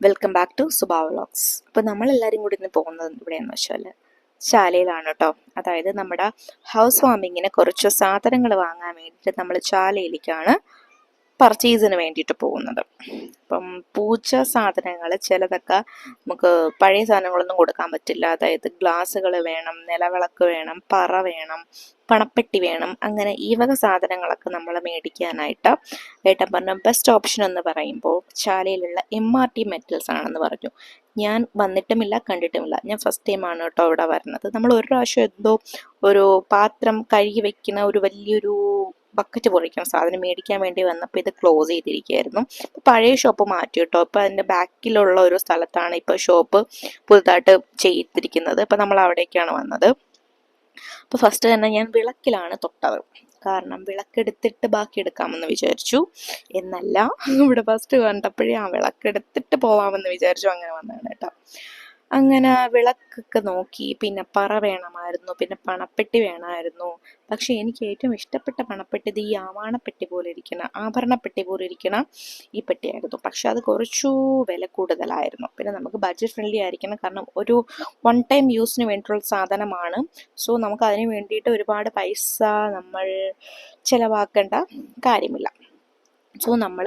Welcome back to Subhav vlogs അപ്പോൾ നമ്മളെല്ലാവരും കൂടി ഇന്ന് പോകുന്നത് ഇവിടെയെന്ന് വെച്ചാൽ ചാലയിലാണ് കേട്ടോ. അതായത് നമ്മുടെ ഹൗസ് വാമിങ്ങിന് കുറച്ച് സാധനങ്ങൾ വാങ്ങാൻ വേണ്ടിയിട്ട് നമ്മൾ ചാലയിലേക്കാണ് പർച്ചേസിന് വേണ്ടിയിട്ട് പോകുന്നത്. അപ്പം പൂച്ച സാധനങ്ങൾ ചിലതൊക്കെ നമുക്ക് പഴയ സാധനങ്ങളൊന്നും കൊടുക്കാൻ പറ്റില്ല. അതായത് ഗ്ലാസ്സുകൾ വേണം നിലവിളക്ക് വേണം പറ വേണം പണപ്പെട്ടി വേണം അങ്ങനെ ഈ വക സാധനങ്ങളൊക്കെ നമ്മൾ മേടിക്കാനായിട്ട് ഏട്ടൻ പറഞ്ഞ ബെസ്റ്റ് ഓപ്ഷൻ എന്ന് പറയുമ്പോൾ ചാലയിലുള്ള എം ആർ ടി മെറ്റൽസ് ആണെന്ന് പറഞ്ഞു. ഞാൻ വന്നിട്ടുമില്ല കണ്ടിട്ടുമില്ല. ഞാൻ ഫസ്റ്റ് ടൈമാണ് കേട്ടോ ഇവിടെ വരുന്നത്. നമ്മൾ ഒരു പ്രാവശ്യം എന്തോ ഒരു പാത്രം കഴുകി വെക്കുന്ന ഒരു വലിയൊരു ബക്കറ്റ് പൊറിക്കണം സാധനം മേടിക്കാൻ വേണ്ടി വന്നപ്പോൾ ഇത് ക്ലോസ് ചെയ്തിരിക്കുകയായിരുന്നു. പഴയ ഷോപ്പ് മാറ്റി കേട്ടോ. ഇപ്പോൾ അതിന്റെ ബാക്കിലുള്ള ഒരു സ്ഥലത്താണ് ഇപ്പോൾ ഷോപ്പ് പുതുതായിട്ട് ചെയ്തിരിക്കുന്നത്. അപ്പോൾ നമ്മൾ അവിടേക്കാണ് വന്നത്. അപ്പോൾ ഫസ്റ്റ് തന്നെ ഞാൻ വിളക്കിലാണ് തൊട്ടത്. കാരണം വിളക്കെടുത്തിട്ട് ബാക്കി എടുക്കാമെന്ന് വിചാരിച്ചു. എന്നല്ല ഇവിടെ ഫസ്റ്റ് കണ്ടപ്പോഴേ ആ വിളക്കെടുത്തിട്ട് പോവാമെന്ന് വിചാരിച്ചു അങ്ങനെ വന്നതാണ് കേട്ടോ. അങ്ങനെ വിളക്കൊക്കെ നോക്കി. പിന്നെ പറ വേണമായിരുന്നു. പിന്നെ പണപ്പെട്ടി വേണമായിരുന്നു. പക്ഷെ എനിക്ക് ഏറ്റവും ഇഷ്ടപ്പെട്ട പണപ്പെട്ടി ഈ ആവാണപ്പെട്ടി പോലെ ഇരിക്കണ ആഭരണപ്പെട്ടി പോലെ ഇരിക്കണ ഈ പെട്ടിയായിരുന്നു. പക്ഷെ അത് കുറച്ചു വില കൂടുതലായിരുന്നു. പിന്നെ നമുക്ക് ബഡ്ജറ്റ് ഫ്രണ്ട്ലി ആയിരിക്കണം. കാരണം ഒരു വൺ ടൈം യൂസിന് വേണ്ടിയിട്ടുള്ള സാധനമാണ്. സോ നമുക്ക് അതിന് വേണ്ടിയിട്ട് ഒരുപാട് പൈസ നമ്മൾ ചിലവാക്കേണ്ട കാര്യമില്ല. സോ നമ്മൾ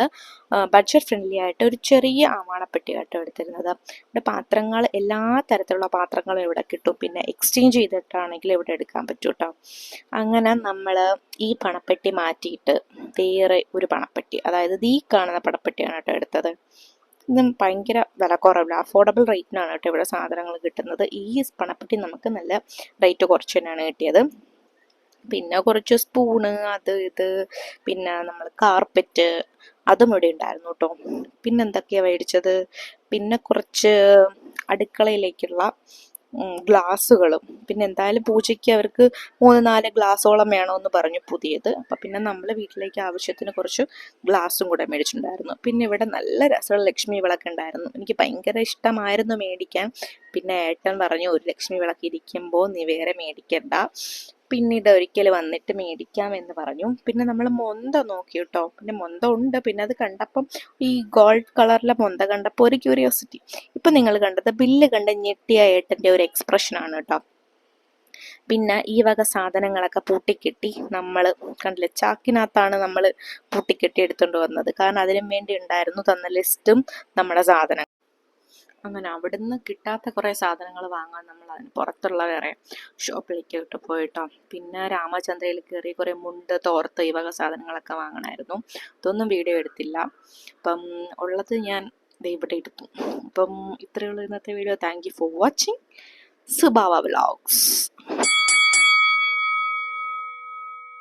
ബഡ്ജറ്റ് ഫ്രണ്ട്ലി ആയിട്ട് ഒരു ചെറിയ ആവാണപ്പെട്ടി കേട്ടോ എടുത്തിരുന്നത്. ഇവിടെ പാത്രങ്ങൾ എല്ലാ തരത്തിലുള്ള പാത്രങ്ങളും ഇവിടെ കിട്ടും. പിന്നെ എക്സ്ചേഞ്ച് ചെയ്തിട്ടാണെങ്കിൽ ഇവിടെ എടുക്കാൻ പറ്റും കേട്ടോ അങ്ങനെ നമ്മൾ ഈ പണപ്പെട്ടി മാറ്റിയിട്ട് വേറെ ഒരു പണപ്പെട്ടി അതായത് ഈ കാണുന്ന പണപ്പെട്ടിയാണ് കേട്ടോ എടുത്തത്. ഇതും ഭയങ്കര വില കുറവില്ല അഫോർഡബിൾ റേറ്റിനാണ് കേട്ടോ ഇവിടെ സാധനങ്ങൾ കിട്ടുന്നത്. ഈ പണപ്പെട്ടി നമുക്ക് നല്ല റേറ്റ് കുറച്ച് തന്നെയാണ് കിട്ടിയത്. പിന്നെ കുറച്ച് സ്പൂണ് അത് ഇത് പിന്നെ നമ്മൾ കാർപ്പറ്റ് അതും ഇവിടെ ഉണ്ടായിരുന്നു കേട്ടോ പിന്നെ എന്തൊക്കെയാണ് മേടിച്ചത്? പിന്നെ കുറച്ച് അടുക്കളയിലേക്കുള്ള ഗ്ലാസ്സുകളും പിന്നെ എന്തായാലും പൂജയ്ക്ക് അവർക്ക് മൂന്ന് നാല് ഗ്ലാസ്സോളം വേണമെന്ന് പറഞ്ഞു പുതിയത്. അപ്പം പിന്നെ നമ്മൾ വീട്ടിലേക്ക് ആവശ്യത്തിന് കുറച്ച് ഗ്ലാസ്സും കൂടെ മേടിച്ചിട്ടുണ്ടായിരുന്നു. പിന്നെ ഇവിടെ നല്ല രസമുള്ള ലക്ഷ്മി വിളക്ക് ഉണ്ടായിരുന്നു. എനിക്ക് ഭയങ്കര ഇഷ്ടമായിരുന്നു മേടിക്കാൻ. പിന്നെ ഏട്ടൻ പറഞ്ഞു ഒരു ലക്ഷ്മി വിളക്ക് ഇരിക്കുമ്പോൾ നീ വേറെ മേടിക്കണ്ട. പിന്നീട് ഒരിക്കൽ വന്നിട്ട് മേടിക്കാം എന്ന് പറഞ്ഞു. പിന്നെ നമ്മൾ മൊന്ത നോക്കി കേട്ടോ പിന്നെ മൊന്ത ഉണ്ട്. പിന്നെ അത് കണ്ടപ്പം ഈ ഗോൾഡ് കളറിലെ മൊന്ത കണ്ടപ്പോൾ ഒരു ക്യൂരിയോസിറ്റി ഇപ്പം നിങ്ങൾ കണ്ടത് ബില്ല് കണ്ട് ഞെട്ടിയ ഏട്ടന്റെ ഒരു എക്സ്പ്രഷനാണ് കേട്ടോ പിന്നെ ഈ വക സാധനങ്ങളൊക്കെ പൂട്ടിക്കെട്ടി നമ്മൾ കണ്ടില്ലേ ചാക്കിനകത്താണ് നമ്മൾ പൂട്ടിക്കെട്ടി എടുത്തുകൊണ്ട് വന്നത്. കാരണം അതിനും വേണ്ടി ഉണ്ടായിരുന്നു തന്ന ലിസ്റ്റും നമ്മുടെ സാധനം അങ്ങനെ അവിടുന്ന് കിട്ടാത്ത കുറേ സാധനങ്ങൾ വാങ്ങാൻ നമ്മൾ അതിന് പുറത്തുള്ള വേറെ ഷോപ്പിലേക്ക് ഇട്ട് പോയിട്ടോ. പിന്നെ രാമചന്ദ്രയിൽ കയറി കുറേ മുണ്ട് തോർത്ത് ഈ വക സാധനങ്ങളൊക്കെ വാങ്ങണമായിരുന്നു ഇതൊന്നും വീഡിയോ എടുത്തില്ല. അപ്പം ഉള്ളത് ഞാൻ ഇവിടെ എടുത്തു. അപ്പം ഇത്രയുള്ള ഇന്നത്തെ video. Thank you for watching Subhav vlogs